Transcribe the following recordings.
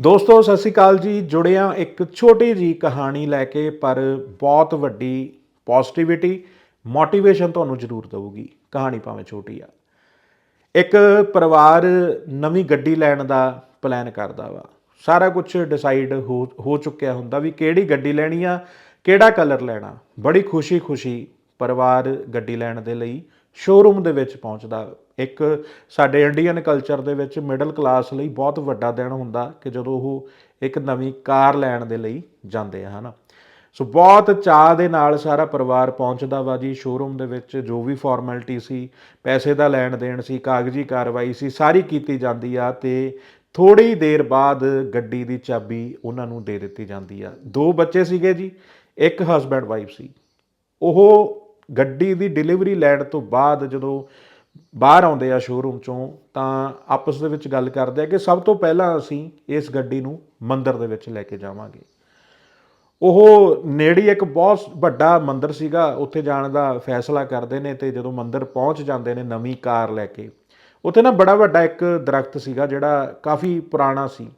ਦੋਸਤੋ, ਸਤਿ ਸ਼੍ਰੀ ਅਕਾਲ ਜੀ। ਜੁੜਿਆ ਇੱਕ ਛੋਟੀ ਜੀ ਕਹਾਣੀ ਲੈ ਕੇ, ਪਰ ਬਹੁਤ ਵੱਡੀ ਪੋਜ਼ਿਟਿਵਿਟੀ ਮੋਟੀਵੇਸ਼ਨ ਤੁਹਾਨੂੰ ਜ਼ਰੂਰ ਦੇਊਗੀ। ਕਹਾਣੀ ਭਾਵੇਂ ਛੋਟੀ ਆ। ਇੱਕ ਪਰਿਵਾਰ ਨਵੀਂ ਗੱਡੀ ਲੈਣ ਦਾ ਪਲਾਨ ਕਰਦਾ ਵਾ। ਸਾਰਾ ਕੁਝ ਡਿਸਾਈਡ ਹੋ ਹੋ ਚੁੱਕਿਆ ਹੁੰਦਾ ਵੀ ਕਿਹੜੀ ਗੱਡੀ ਲੈਣੀ ਆ, ਕਿਹੜਾ ਕਲਰ ਲੈਣਾ। ਬੜੀ ਖੁਸ਼ੀ-ਖੁਸ਼ੀ ਪਰਿਵਾਰ ਗੱਡੀ ਲੈਣ ਦੇ ਲਈ ਸ਼ੋਰੂਮ ਦੇ ਵਿੱਚ ਪਹੁੰਚਦਾ। ਇੱਕ ਸਾਡੇ ਇੰਡੀਅਨ ਕਲਚਰ ਦੇ ਵਿੱਚ ਮਿਡਲ ਕਲਾਸ ਲਈ ਬਹੁਤ ਵੱਡਾ ਦਿਨ ਹੁੰਦਾ ਕਿ ਜਦੋਂ ਉਹ ਇੱਕ ਨਵੀਂ ਕਾਰ ਲੈਣ ਦੇ ਲਈ ਜਾਂਦੇ ਆ, ਹਨਾ। ਸੋ ਬਹੁਤ ਚਾਹ ਦੇ ਨਾਲ ਸਾਰਾ ਪਰਿਵਾਰ ਪਹੁੰਚਦਾ ਵਾ ਜੀ ਸ਼ੋਰੂਮ ਦੇ ਵਿੱਚ, ਜੋ ਵੀ ਫਾਰਮੈਲਿਟੀ ਸੀ, ਪੈਸੇ ਦਾ ਲੈਣ ਦੇਣ ਸੀ, ਕਾਗਜ਼ੀ ਕਾਰਵਾਈ ਸੀ, ਸਾਰੀ ਕੀਤੀ ਜਾਂਦੀ ਆ ਤੇ ਥੋੜੀ ਦੇਰ ਬਾਅਦ ਗੱਡੀ ਦੀ ਚਾਬੀ ਉਹਨਾਂ ਨੂੰ ਦੇ ਦਿੱਤੀ ਜਾਂਦੀ ਆ। ਦੋ ਬੱਚੇ ਸੀਗੇ ਜੀ, ਇੱਕ ਹਸਬੈਂਡ ਵਾਈਫ ਸੀ। ਉਹ ਗੱਡੀ ਦੀ ਡਿਲੀਵਰੀ ਲੈਣ ਤੋਂ ਬਾਅਦ ਜਦੋਂ ਬਾਹਰ ਆਉਂਦੇ ਆ ਸ਼ੋਰੂਮ ਚੋਂ, ਤਾਂ ਆਪਸ ਦੇ ਵਿੱਚ ਗੱਲ ਕਰਦੇ ਆ ਕਿ ਸਭ ਤੋਂ ਪਹਿਲਾਂ ਅਸੀਂ ਇਸ ਗੱਡੀ ਨੂੰ ਮੰਦਿਰ ਦੇ ਵਿੱਚ ਲੈ ਕੇ ਜਾਵਾਂਗੇ। ਉਹ ਨੇੜੇ ਇੱਕ ਬਹੁਤ ਵੱਡਾ ਮੰਦਿਰ ਸੀਗਾ, ਉੱਥੇ ਜਾਣ ਦਾ ਫੈਸਲਾ ਕਰਦੇ ਨੇ ਤੇ ਜਦੋਂ ਮੰਦਿਰ ਪਹੁੰਚ ਜਾਂਦੇ ਨੇ ਨਵੀਂ ਕਾਰ ਲੈ ਕੇ, ਉੱਥੇ ਨਾ ਬੜਾ ਵੱਡਾ ਇੱਕ ਦਰਖਤ ਸੀਗਾ ਜਿਹੜਾ ਕਾਫੀ ਪੁਰਾਣਾ ਸੀ।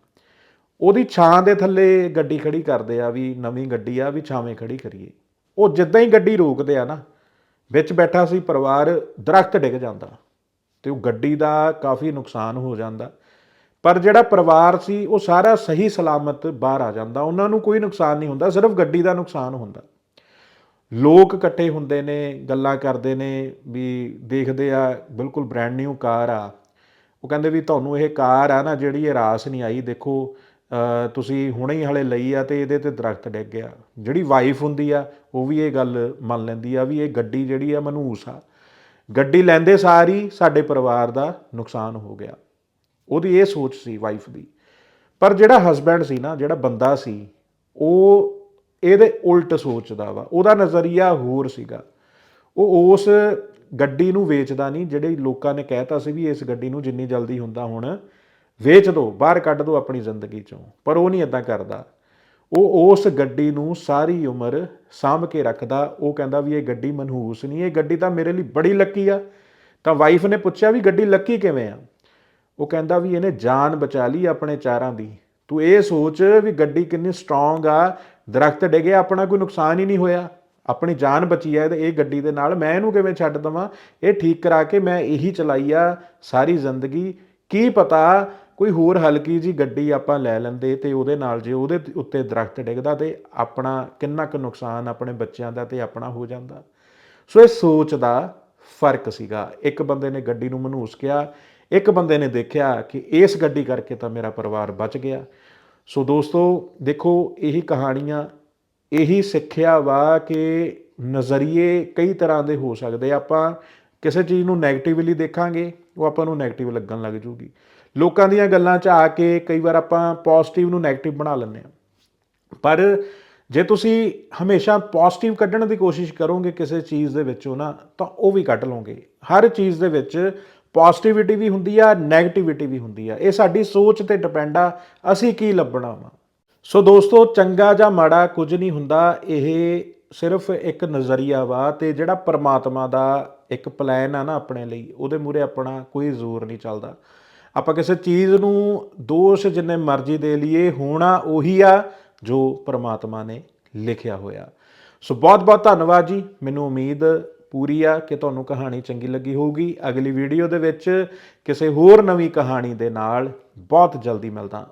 ਉਹਦੀ ਛਾਂ ਦੇ ਥੱਲੇ ਗੱਡੀ ਖੜੀ ਕਰਦੇ ਆ ਵੀ ਨਵੀਂ ਗੱਡੀ ਆ, ਵੀ ਛਾਵੇਂ ਖੜੀ ਕਰੀਏ। ਉਹ ਜਿੱਦਾਂ ਹੀ ਗੱਡੀ ਰੋਕਦੇ ਆ ਨਾ ਵਿੱਚ ਬੈਠਾ ਸੀ, ਪਰਿਵਾਰ ਦਰਖਤ ਡਿੱਗ ਜਾਂਦਾ ਤੇ ਉਹ ਗੱਡੀ ਦਾ ਕਾਫੀ ਨੁਕਸਾਨ ਹੋ ਜਾਂਦਾ। ਪਰ ਜਿਹੜਾ ਪਰਿਵਾਰ ਸੀ, ਉਹ ਸਾਰਾ ਸਹੀ ਸਲਾਮਤ ਬਾਹਰ ਆ ਜਾਂਦਾ। ਉਹਨਾਂ ਨੂੰ ਕੋਈ ਨੁਕਸਾਨ ਨਹੀਂ ਹੁੰਦਾ, ਸਿਰਫ ਗੱਡੀ ਦਾ ਨੁਕਸਾਨ ਹੁੰਦਾ। ਲੋਕ ਇਕੱਠੇ ਹੁੰਦੇ ਨੇ, ਗੱਲਾਂ ਕਰਦੇ ਨੇ ਵੀ ਦੇਖਦੇ ਆ, ਬਿਲਕੁਲ ਬ੍ਰੈਂਡ ਨਿਊ ਕਾਰ ਆ। ਉਹ ਕਹਿੰਦੇ ਵੀ ਤੁਹਾਨੂੰ ਇਹ ਕਾਰ ਆ ਨਾ, ਜਿਹੜੀ ਇਹ ਰਾਸ ਨਹੀਂ ਆਈ, ਦੇਖੋ ਤੁਸੀਂ ਹੁਣੇ ਹੀ ਹਲੇ ਲਈ ਆ ਤੇ ਇਹਦੇ ਤੇ ਦਰਖਤ ਡਿੱਗ ਗਿਆ। ਜਿਹੜੀ ਵਾਈਫ ਹੁੰਦੀ ਆ, ਉਹ ਵੀ ਇਹ ਗੱਲ ਮੰਨ ਲੈਂਦੀ ਆ ਵੀ ਇਹ ਗੱਡੀ ਜਿਹੜੀ ਆ ਮਨਹੂਸ ਆ। ਗੱਡੀ ਲੈਂਦੇ ਸਾਰੀ ਸਾਡੇ ਪਰਿਵਾਰ ਦਾ ਨੁਕਸਾਨ ਹੋ ਗਿਆ। ਉਹਦੀ ਇਹ ਸੋਚ ਸੀ ਵਾਈਫ ਦੀ। ਪਰ ਜਿਹੜਾ ਹਸਬੈਂਡ ਸੀ ਨਾ, ਜਿਹੜਾ ਬੰਦਾ ਸੀ, ਉਹ ਇਹਦੇ ਉਲਟ ਸੋਚਦਾ ਵਾ। ਉਹਦਾ ਨਜ਼ਰੀਆ ਹੋਰ ਸੀਗਾ। ਉਹ ਉਸ ਗੱਡੀ ਨੂੰ ਵੇਚਦਾ ਨਹੀਂ, ਜਿਹੜੇ ਲੋਕਾਂ ਨੇ ਕਹਿਤਾ ਸੀ ਵੀ ਇਸ ਗੱਡੀ ਨੂੰ ਜਿੰਨੀ ਜਲਦੀ ਹੁੰਦਾ ਹੁਣ ਵੇਚ ਦਿਓ ਬਾਹਰ ਕੱਢ ਦਿਓ ਆਪਣੀ ਜ਼ਿੰਦਗੀ ਚੋਂ। ਪਰ ਉਹ ਨਹੀਂ ਇਦਾਂ ਕਰਦਾ। ਉਹ ਉਸ ਗੱਡੀ ਨੂੰ ਸਾਰੀ ਉਮਰ ਸਾਂਭ ਕੇ ਰੱਖਦਾ। ਉਹ ਕਹਿੰਦਾ ਵੀ ਇਹ ਗੱਡੀ ਮਨਹੂਸ ਨਹੀਂ, ਇਹ ਗੱਡੀ ਤਾਂ ਮੇਰੇ ਲਈ ਬੜੀ ਲੱਕੀ ਆ। ਤਾਂ ਵਾਈਫ ਨੇ ਪੁੱਛਿਆ ਵੀ ਗੱਡੀ ਲੱਕੀ ਕਿਵੇਂ ਆ? ਉਹ ਕਹਿੰਦਾ ਵੀ ਇਹਨੇ ਜਾਨ ਬਚਾ ਲਈ ਆਪਣੇ ਚਾਰਾਂ ਦੀ। ਤੂੰ ਇਹ ਸੋਚ ਵੀ ਗੱਡੀ ਕਿੰਨੀ ਸਟਰੋਂਗ ਆ, ਦਰਖਤ ਡਿੱਗੇ, ਆਪਣਾ ਕੋਈ ਨੁਕਸਾਨ ਹੀ ਨਹੀਂ ਹੋਇਆ। ਆਪਣੀ ਜਾਨ ਬਚੀ ਹੈ ਤੇ ਇਹ ਗੱਡੀ ਦੇ ਨਾਲ ਮੈਂ ਇਹਨੂੰ ਕਿਵੇਂ ਛੱਡ ਦਵਾਂ? ਇਹ ਠੀਕ ਕਰਾ ਕੇ ਮੈਂ ਇਹੀ ਚਲਾਈ ਆ ਸਾਰੀ ਜ਼ਿੰਦਗੀ। ਕੀ ਪਤਾ ਕੋਈ ਹੋਰ ਹਲਕੀ ਜੀ ਗੱਡੀ ਆਪਾਂ ਲੈ ਲੈਂਦੇ ਤੇ ਉਹਦੇ ਨਾਲ ਜੇ ਉਹਦੇ ਉੱਤੇ ਦਰਖਤ ਡਿੱਗਦਾ ਤੇ ਆਪਣਾ ਕਿੰਨਾ ਕੁ ਨੁਕਸਾਨ ਆਪਣੇ ਬੱਚਿਆਂ ਦਾ ਤੇ ਆਪਣਾ ਹੋ ਜਾਂਦਾ। ਸੋ ਇਹ ਸੋਚ ਦਾ ਫ਼ਰਕ ਸੀਗਾ। ਇੱਕ ਬੰਦੇ ਨੇ ਗੱਡੀ ਨੂੰ ਮਨਹੂਸ ਕਿਹਾ, ਇੱਕ ਬੰਦੇ ਨੇ ਦੇਖਿਆ ਕਿ ਇਸ ਗੱਡੀ ਕਰਕੇ ਤਾਂ ਮੇਰਾ ਪਰਿਵਾਰ ਬਚ ਗਿਆ। ਸੋ ਦੋਸਤੋ, ਦੇਖੋ, ਇਹੀ ਕਹਾਣੀਆਂ, ਇਹੀ ਸਿੱਖਿਆ ਵਾ ਕਿ ਨਜ਼ਰੀਏ ਕਈ ਤਰ੍ਹਾਂ ਦੇ ਹੋ ਸਕਦੇ ਆਪਾਂ ਕਿਸੇ ਚੀਜ਼ ਨੂੰ 네ਗੇਟਿਵਲੀ ਦੇਖਾਂਗੇ, ਉਹ ਆਪਾਂ ਨੂੰ 네ਗੇਟਿਵ ਲੱਗਣ ਲੱਗ ਜੂਗੀ। ਲੋਕਾਂ ਦੀਆਂ ਗੱਲਾਂ 'ਚ ਆ ਕੇ ਕਈ ਵਾਰ ਆਪਾਂ ਪੋਜ਼ਿਟਿਵ ਨੂੰ 네ਗੇਟਿਵ ਬਣਾ ਲੈਂਦੇ ਆ ਪਰ ਜੇ ਤੁਸੀਂ ਹਮੇਸ਼ਾ ਪੋਜ਼ਿਟਿਵ ਕੱਢਣ ਦੀ ਕੋਸ਼ਿਸ਼ ਕਰੋਗੇ ਕਿਸੇ ਚੀਜ਼ ਦੇ ਵਿੱਚੋਂ ਨਾ, ਤਾਂ ਉਹ ਵੀ ਕੱਢ ਲਓਗੇ। ਹਰ ਚੀਜ਼ ਦੇ ਵਿੱਚ ਪੋਜ਼ਿਟਿਵਿਟੀ ਵੀ ਹੁੰਦੀ ਆ 네ਗੇਟਿਵਿਟੀ ਵੀ ਹੁੰਦੀ ਆ। ਇਹ ਸਾਡੀ ਸੋਚ ਤੇ ਡਿਪੈਂਡ ਆ, ਅਸੀਂ ਕੀ ਲੱਭਣਾ ਵਾ। ਸੋ ਦੋਸਤੋ, ਚੰਗਾ ਜਾਂ ਮਾੜਾ ਕੁਝ ਨਹੀਂ ਹੁੰਦਾ, ਇਹ ਸਿਰਫ ਇੱਕ ਨਜ਼ਰੀਆ ਵਾ ਤੇ ਜਿਹੜਾ ਪਰਮਾਤਮਾ ਦਾ ਇੱਕ ਪਲਾਨ ਆ ਨਾ ਆਪਣੇ ਲਈ, ਉਹਦੇ ਮੂਰੇ ਆਪਣਾ ਕੋਈ ਜ਼ੋਰ ਨਹੀਂ ਚੱਲਦਾ। ਆਪਾਂ ਕਿਸੇ ਚੀਜ਼ ਨੂੰ ਦੋਸ਼ ਜਿੰਨੇ ਮਰਜ਼ੀ ਦੇ ਲਈਏ, ਹੋਣਾ ਉਹੀ ਆ ਜੋ ਪਰਮਾਤਮਾ ਨੇ ਲਿਖਿਆ ਹੋਇਆ। ਸੋ ਬਹੁਤ ਬਹੁਤ ਧੰਨਵਾਦ ਜੀ। ਮੈਨੂੰ ਉਮੀਦ ਪੂਰੀ ਆ ਕਿ ਤੁਹਾਨੂੰ ਕਹਾਣੀ ਚੰਗੀ ਲੱਗੀ ਹੋਊਗੀ। ਅਗਲੀ ਵੀਡੀਓ ਦੇ ਵਿੱਚ ਕਿਸੇ ਹੋਰ ਨਵੀਂ ਕਹਾਣੀ ਦੇ ਨਾਲ ਬਹੁਤ ਜਲਦੀ ਮਿਲਦਾ।